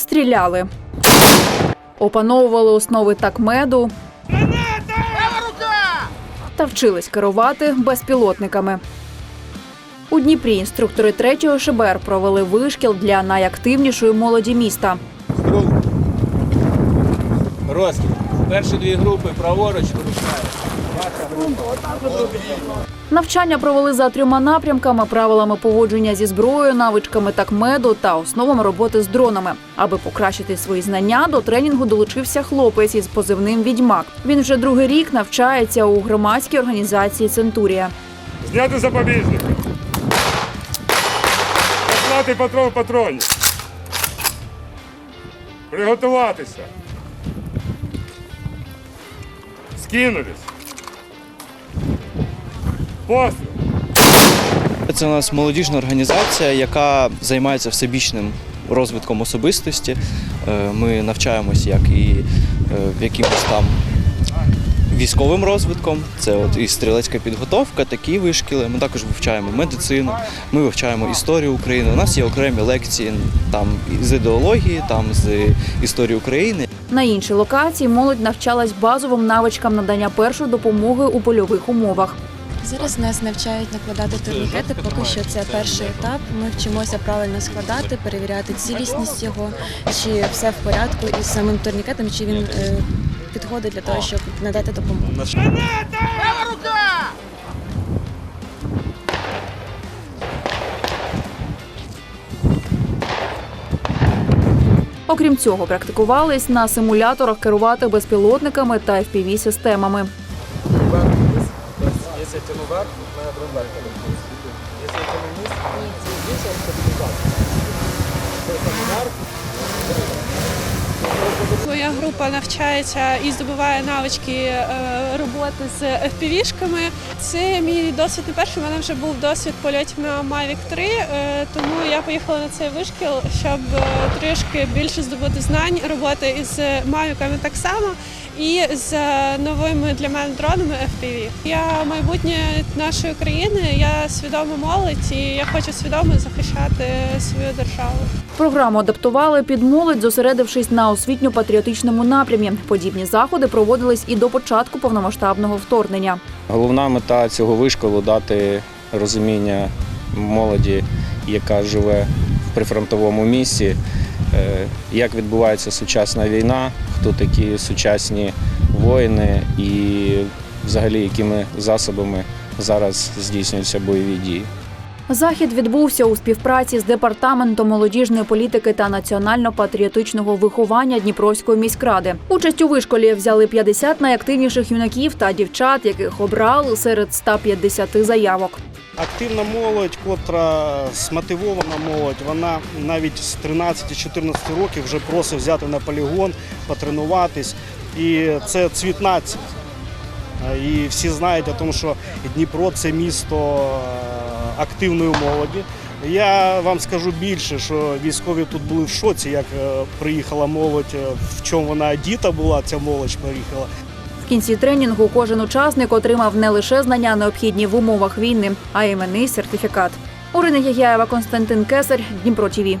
Стріляли. Опановували основи такмеду та вчились керувати безпілотниками. У Дніпрі інструктори 3-го ШБР провели вишкіл для найактивнішої молоді міста. Розкид. Перші дві групи праворуч вирушає. Навчання провели за трьома напрямками: правилами поводження зі зброєю, навичками такмеду та основами роботи з дронами. Аби покращити свої знання, до тренінгу долучився хлопець із позивним Відьмак. Він вже другий рік навчається у громадській організації Центурія. Зняти запобіжники. Послати патрон в патроні. Приготуватися. Скинулись. Постріл. Це у нас молодіжна організація, яка займається всебічним розвитком особистості. Е, Ми навчаємось як і е, якимось там військовим розвитком. Це от і стрілецька підготовка, такі вишкіли. Ми також вивчаємо медицину, ми вивчаємо історію України. У нас є окремі лекції там з ідеології, там з історії України. На іншій локації молодь навчалась базовим навичкам надання першої допомоги у польових умовах. Зараз нас навчають накладати турнікети. Поки що це перший етап. Ми вчимося правильно складати, перевіряти цілісність його, чи все в порядку із самим турнікетом, чи він е, підходить для того, щоб надати допомогу. Окрім цього, практикувались на симуляторах керувати безпілотниками та fpv системами Если я тяну вверх, у вверх буде. Если я тяну вниз, стабілізація. Це вверх, Моя група навчається і здобуває навички е, роботи з FPV-шками. Це мій досвід не перший. У мене вже був досвід польотів на Mavic 3, е, тому я поїхала на цей вишкіл, щоб е, трішки більше здобути знань, роботи із Mavic так само. І з е, новими для мене дронами FPV. Я майбутнє нашої країни, я свідома молодь і я хочу свідомо захищати свою державу. Програму адаптували під молодь, зосередившись на освітньо-патріотичному напрямі. Подібні заходи проводились і до початку повномасштабного вторгнення. Головна мета цього вишколу дати розуміння молоді, яка живе в прифронтовому місці, як відбувається сучасна війна, хто такі сучасні воїни і взагалі якими засобами зараз здійснюються бойові дії. Захід відбувся у співпраці з департаментом молодіжної політики та національно-патріотичного виховання Дніпровської міськради. Участь у вишколі взяли 50 найактивніших юнаків та дівчат, яких обрали серед 150 заявок. Активна молодь, котра смотивована молодь, вона навіть з 13-14 років вже просить взяти на полігон, потренуватись. І це цвіт нації. І всі знають, тому, що Дніпро це місто активної молоді. Я вам скажу більше, що військові тут були в шоці, як е, приїхала молодь, е, в чому вона одіта була, ця молодь приїхала. В кінці тренінгу кожен учасник отримав не лише знання необхідні в умовах війни, а й іменний сертифікат. Орина Ягяєва, Константин Кесар, Дніпро ТІВІ.